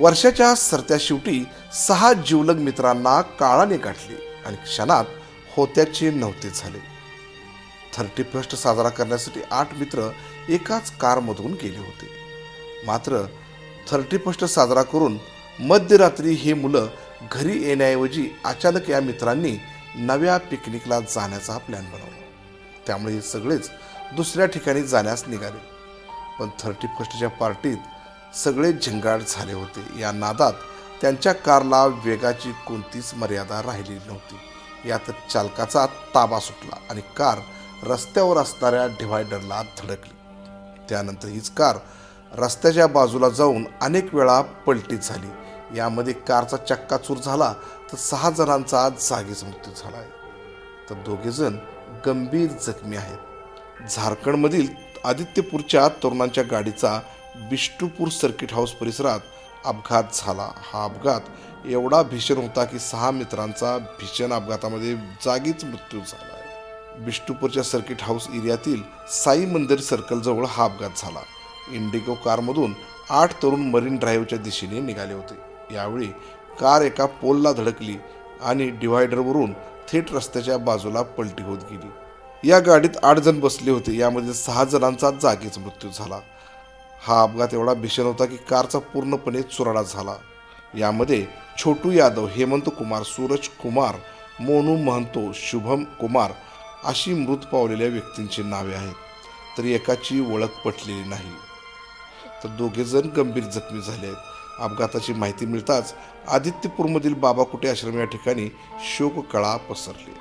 वर्षाच्या सरत्या शेवटी सहा जीवलग मित्रांना काळाने गाठले आणि क्षणात होत्याचे नव्हते झाले. थर्टी फर्स्ट साजरा करण्यासाठी आठ मित्र एकाच कारमधून गेले होते. मात्र थर्टी फर्स्ट साजरा करून मध्यरात्री हे मुलं घरी येण्याऐवजी अचानक या मित्रांनी नव्या पिकनिकला जाण्याचा प्लॅन बनवला. त्यामुळे हे सगळेच दुसऱ्या ठिकाणी जाण्यास निघाले. पण थर्टी फर्स्टच्या पार्टीत सगळे झिंगाट झाले होते. या नादात त्यांच्या कारला वेगाची कोणतीच मर्यादा राहिली नव्हती. यात चालकाचा ताबा सुटला आणि कार रस्त्यावर असणाऱ्या डिव्हायडरला धडकली. त्यानंतर हीच कार रस्त्याच्या बाजूला जाऊन अनेक वेळा पलटी झाली. यामध्ये कारचा चक्काचूर झाला तर सहा जणांचा जागीच मृत्यू झाला आहे तर दोघेजण गंभीर जखमी आहेत. झारखंडमधील आदित्यपूरच्या तरुणांच्या गाडीचा बिष्टूपूर सर्किट हाऊस परिसरात अपघात झाला. हा अपघात एवढा भीषण होता की सहा मित्रांचा भीषण अपघातामध्ये जागीच मृत्यू झाला आहे. सर्किट हाऊस एरियातील साई मंदिर सर्कलजवळ हा अपघात झाला. इंडिगो कारमधून आठ तरुण मरीन ड्राईव्हच्या दिशेने निघाले होते. यावेळी कार एका पोलला धडकली आणि डिव्हायडरवरून थेट रस्त्याच्या बाजूला पलटी होत गेली. या गाडीत आठ जण बसले होते. यामध्ये सहा जणांचा जागीच मृत्यू झाला. हा अपघात एवढा भीषण होता की कारचा पूर्णपणे चुराडा झाला. यामध्ये छोटू यादव हेमंत कुमार सूरज कुमार मोनू महंतो शुभम कुमार अशी मृत पावलेल्या व्यक्तींची नावे आहेत. तर एकाची ओळख पटलेली नाही. तर दोघेजण गंभीर जखमी झाले आहेत. अपघाताची माहिती मिळताच आदित्यपूरमधील बाबा कुटे आश्रम या ठिकाणी शोककळा पसरली.